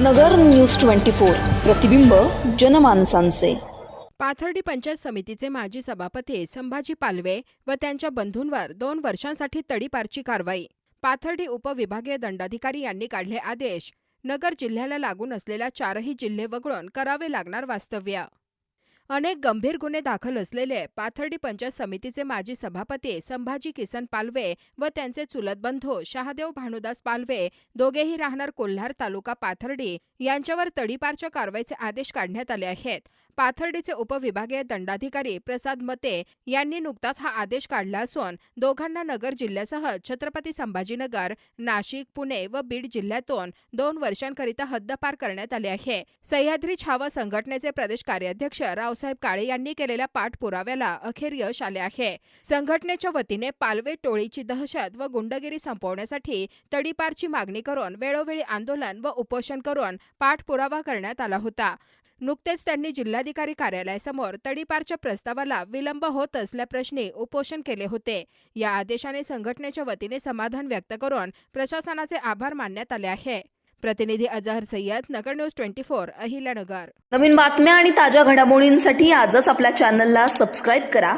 नगर news twenty four. प्रतिबिंब जनमानसांचे. पाथर्डी पंचायत समितीचे माजी सभापती संभाजी पालवे व त्यांच्या बंधूंवर दोन वर्षांसाठी तडीपारची कारवाई. पाथर्डी उपविभागीय दंडाधिकारी यांनी काढले आदेश. नगर जिल्ह्याला लागून असलेल्या चारही जिल्हे वगळून करावे लागणार वास्तव्य. अनेक गंभीर गुन्हे दाखल असलेले पाथर्डी पंचायत समितीचे माजी सभापती संभाजी किसन पालवे व त्यांचे चुलत बंधू शहादेव भानुदास पालवे दोघेही राहणार कोल्हार तालुका पाथर्डी यांच्यावर तडीपारच्या कारवाईचे आदेश काढण्यात आले आहेत. पाथर्डीचे उपविभागीय दंडाधिकारी प्रसाद मते यांनी नुकताच हा आदेश काढला असून दोघांना नगर जिल्ह्यासह छत्रपती संभाजीनगर नाशिक पुणे व बीड जिल्ह्यातून दोन वर्षांकरिता हद्दपार करण्यात आले आहे. सह्याद्री छावा संघटनेचे प्रदेश कार्याध्यक्ष राव रावसाहेब काळे यांनी केलेल्या पाठपुराव्याला अखेर यश आले आहे. संघटनेच्या वतीने पालवे टोळीची दहशत व गुंडगिरी संपवण्यासाठी तडीपारची मागणी करून वेळोवेळी आंदोलन व उपोषण करून पाठपुरावा करण्यात आला होता. नुकतेच त्यांनी जिल्हाधिकारी कार्यालयासमोर तडीपारच्या प्रस्तावाला विलंब होत असल्याप्रश्नी उपोषण केले होते. या आदेशाने संघटनेच्या वतीने समाधान व्यक्त करून प्रशासनाचे आभार मानण्यात आले आहे. प्रतिनिधी Azhar Sayyad Nagar news twenty four Ahilyanagar. नवीन बातम्या आणि ताज्या घडामोडींसाठी आजच आपल्या चॅनलला सबस्क्राईब करा.